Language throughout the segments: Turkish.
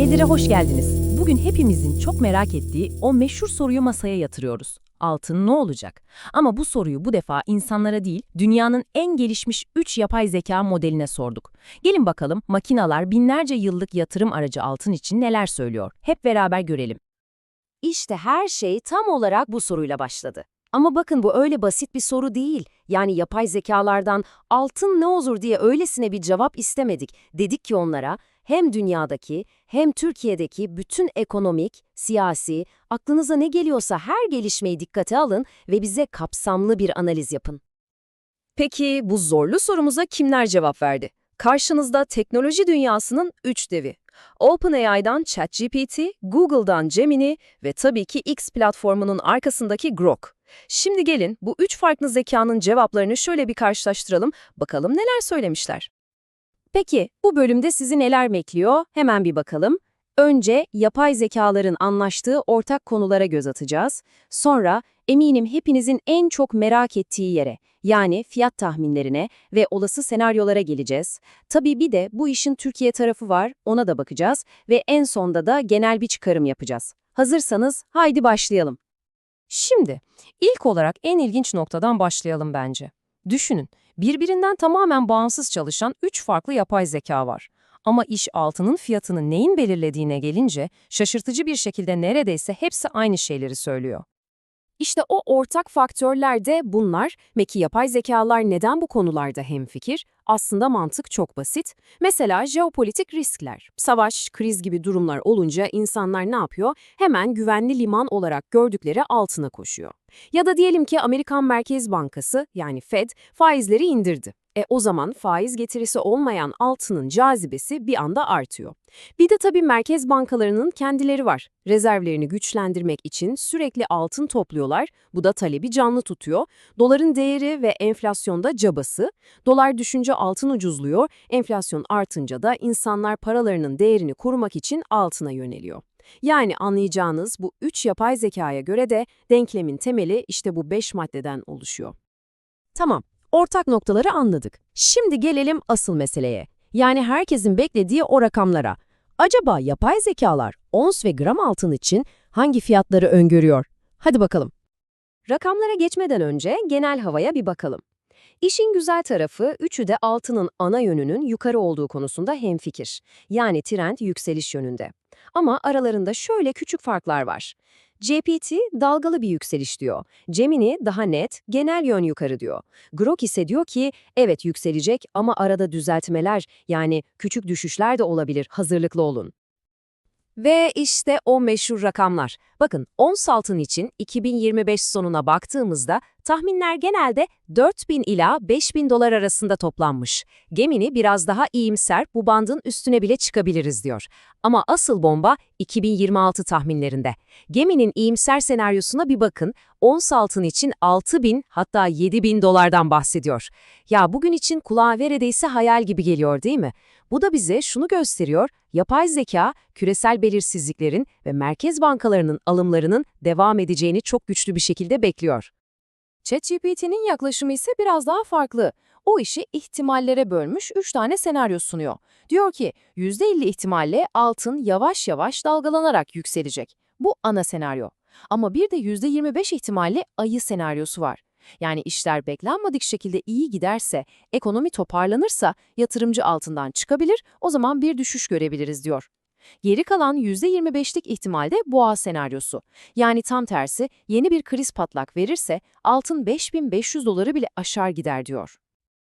Nedir'e hoş geldiniz. Bugün hepimizin çok merak ettiği o meşhur soruyu masaya yatırıyoruz. Altın ne olacak? Ama bu soruyu bu defa insanlara değil, dünyanın en gelişmiş 3 yapay zeka modeline sorduk. Gelin bakalım makinalar binlerce yıllık yatırım aracı altın için neler söylüyor? Hep beraber görelim. İşte her şey tam olarak bu soruyla başladı. Ama bakın bu öyle basit bir soru değil. Yani yapay zekalardan altın ne olur diye öylesine bir cevap istemedik. Dedik ki onlara hem dünyadaki hem Türkiye'deki bütün ekonomik, siyasi, aklınıza ne geliyorsa her gelişmeyi dikkate alın ve bize kapsamlı bir analiz yapın. Peki bu zorlu sorumuza kimler cevap verdi? Karşınızda teknoloji dünyasının üç devi. OpenAI'dan ChatGPT, Google'dan Gemini ve tabii ki X platformunun arkasındaki Grok. Şimdi gelin bu üç farklı zekanın cevaplarını şöyle bir karşılaştıralım, bakalım neler söylemişler. Peki, bu bölümde sizi neler bekliyor? Hemen bir bakalım. Önce yapay zekaların anlaştığı ortak konulara göz atacağız. Sonra eminim hepinizin en çok merak ettiği yere, yani fiyat tahminlerine ve olası senaryolara geleceğiz. Tabii bir de bu işin Türkiye tarafı var, ona da bakacağız ve en sonda da genel bir çıkarım yapacağız. Hazırsanız haydi başlayalım. Şimdi, ilk olarak en ilginç noktadan başlayalım bence. Düşünün, birbirinden tamamen bağımsız çalışan üç farklı yapay zeka var. Ama iş altının fiyatını neyin belirlediğine gelince şaşırtıcı bir şekilde neredeyse hepsi aynı şeyleri söylüyor. İşte o ortak faktörler de bunlar. Peki yapay zekalar neden bu konularda hemfikir? Aslında mantık çok basit. Mesela jeopolitik riskler. Savaş, kriz gibi durumlar olunca insanlar ne yapıyor? Hemen güvenli liman olarak gördükleri altına koşuyor. Ya da diyelim ki Amerikan Merkez Bankası yani Fed faizleri indirdi. E o zaman faiz getirisi olmayan altının cazibesi bir anda artıyor. Bir de tabii merkez bankalarının kendileri var. Rezervlerini güçlendirmek için sürekli altın topluyorlar. Bu da talebi canlı tutuyor. Doların değeri ve enflasyonda cabası. Dolar düşünce altın ucuzluyor. Enflasyon artınca da insanlar paralarının değerini korumak için altına yöneliyor. Yani anlayacağınız bu üç yapay zekaya göre de denklemin temeli işte bu beş maddeden oluşuyor. Tamam, ortak noktaları anladık. Şimdi gelelim asıl meseleye. Yani herkesin beklediği o rakamlara. Acaba yapay zekalar ons ve gram altın için hangi fiyatları öngörüyor? Hadi bakalım. Rakamlara geçmeden önce genel havaya bir bakalım. İşin güzel tarafı üçü de altının ana yönünün yukarı olduğu konusunda hemfikir. Yani trend yükseliş yönünde. Ama aralarında şöyle küçük farklar var. GPT dalgalı bir yükseliş diyor. Gemini daha net, genel yön yukarı diyor. Grok ise diyor ki evet yükselecek ama arada düzeltmeler yani küçük düşüşler de olabilir hazırlıklı olun. Ve işte o meşhur rakamlar. Bakın ons altın için 2025 sonuna baktığımızda tahminler genelde 4000 ila 5000 dolar arasında toplanmış. Gemini biraz daha iyimser bu bandın üstüne bile çıkabiliriz diyor. Ama asıl bomba 2026 tahminlerinde. Gemini'nin iyimser senaryosuna bir bakın. Ons altın için 6000 hatta 7000 dolardan bahsediyor. Ya bugün için kulağa neredeyse hayal gibi geliyor değil mi? Bu da bize şunu gösteriyor, yapay zeka, küresel belirsizliklerin ve merkez bankalarının alımlarının devam edeceğini çok güçlü bir şekilde bekliyor. ChatGPT'nin yaklaşımı ise biraz daha farklı. O işi ihtimallere bölmüş 3 tane senaryo sunuyor. Diyor ki %50 ihtimalle altın yavaş yavaş dalgalanarak yükselecek. Bu ana senaryo. Ama bir de %25 ihtimalle ayı senaryosu var. Yani işler beklenmedik şekilde iyi giderse, ekonomi toparlanırsa yatırımcı altından çıkabilir, o zaman bir düşüş görebiliriz diyor. Geri kalan %25'lik ihtimalde boğa senaryosu. Yani tam tersi yeni bir kriz patlak verirse altın 5500 doları bile aşar gider diyor.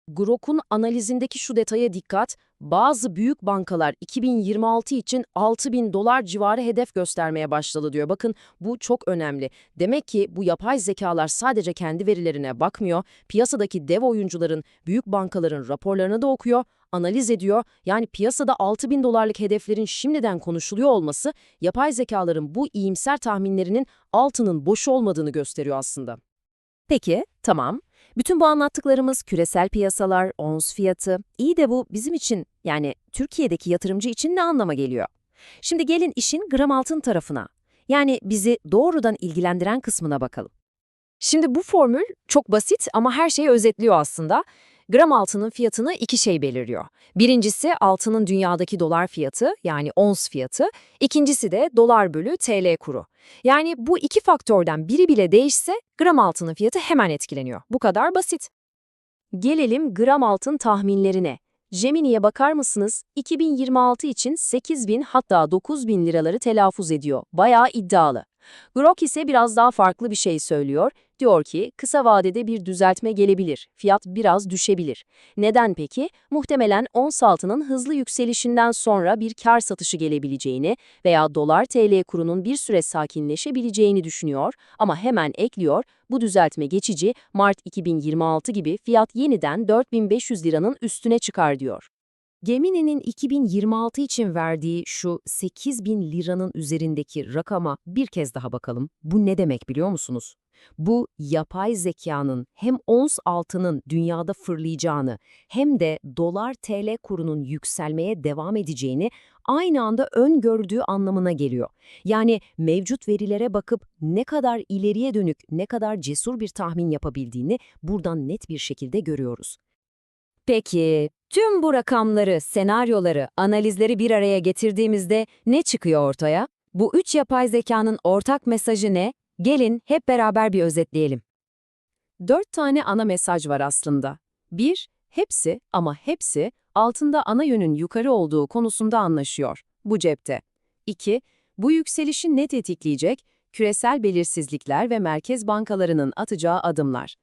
Grok'un analizindeki şu detaya dikkat, bazı büyük bankalar 2026 için 6000 dolar civarı hedef göstermeye başladı diyor. Bakın bu çok önemli. Demek ki bu yapay zekalar sadece kendi verilerine bakmıyor, piyasadaki dev oyuncuların, büyük bankaların raporlarını da okuyor, analiz ediyor. Yani piyasada 6000 dolarlık hedeflerin şimdiden konuşuluyor olması, yapay zekaların bu iyimser tahminlerinin altının boş olmadığını gösteriyor aslında. Peki, tamam. Bütün bu anlattıklarımız küresel piyasalar, ons fiyatı, iyi de bu bizim için yani Türkiye'deki yatırımcı için ne anlama geliyor? Şimdi gelin işin gram altın tarafına. Yani bizi doğrudan ilgilendiren kısmına bakalım. Şimdi bu formül çok basit ama her şeyi özetliyor aslında. Gram altının fiyatını iki şey belirliyor. Birincisi altının dünyadaki dolar fiyatı yani ons fiyatı, ikincisi de dolar bölü TL kuru. Yani bu iki faktörden biri bile değişse gram altının fiyatı hemen etkileniyor. Bu kadar basit. Gelelim gram altın tahminlerine. Gemini'ye bakar mısınız? 2026 için 8 bin hatta 9 bin liraları telaffuz ediyor. Bayağı iddialı. Grok ise biraz daha farklı bir şey söylüyor. Diyor ki kısa vadede bir düzeltme gelebilir. Fiyat biraz düşebilir. Neden peki? Muhtemelen ons altının hızlı yükselişinden sonra bir kar satışı gelebileceğini veya dolar TL kurunun bir süre sakinleşebileceğini düşünüyor ama hemen ekliyor. Bu düzeltme geçici Mart 2026 gibi fiyat yeniden 4500 liranın üstüne çıkar diyor. Gemini'nin 2026 için verdiği şu 8000 liranın üzerindeki rakama bir kez daha bakalım. Bu ne demek biliyor musunuz? Bu yapay zekanın hem ons altının dünyada fırlayacağını hem de dolar TL kurunun yükselmeye devam edeceğini aynı anda öngördüğü anlamına geliyor. Yani mevcut verilere bakıp ne kadar ileriye dönük, ne kadar cesur bir tahmin yapabildiğini buradan net bir şekilde görüyoruz. Peki, tüm bu rakamları, senaryoları, analizleri bir araya getirdiğimizde ne çıkıyor ortaya? Bu üç yapay zekanın ortak mesajı ne? Gelin hep beraber bir özetleyelim. Dört tane ana mesaj var aslında. Bir, hepsi ama hepsi altında ana yönün yukarı olduğu konusunda anlaşıyor. Bu cepte. İki, bu yükselişi net tetikleyecek küresel belirsizlikler ve merkez bankalarının atacağı adımlar.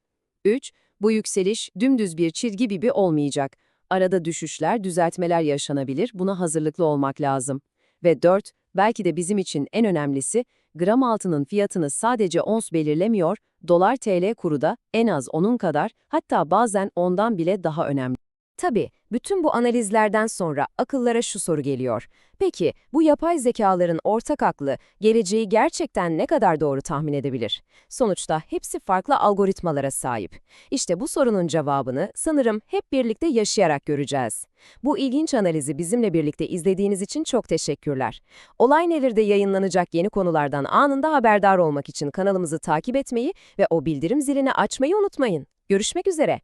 Üç, bu yükseliş dümdüz bir çizgi gibi olmayacak. Arada düşüşler, düzeltmeler yaşanabilir, buna hazırlıklı olmak lazım. Ve dört, belki de bizim için en önemlisi, gram altının fiyatını sadece ons belirlemiyor, dolar TL kuru da en az onun kadar, hatta bazen ondan bile daha önemli. Tabii, bütün bu analizlerden sonra akıllara şu soru geliyor. Peki, bu yapay zekaların ortak aklı geleceği gerçekten ne kadar doğru tahmin edebilir? Sonuçta hepsi farklı algoritmalara sahip. İşte bu sorunun cevabını sanırım hep birlikte yaşayarak göreceğiz. Bu ilginç analizi bizimle birlikte izlediğiniz için çok teşekkürler. Olay Nelir'de yayınlanacak yeni konulardan anında haberdar olmak için kanalımızı takip etmeyi ve o bildirim zilini açmayı unutmayın. Görüşmek üzere.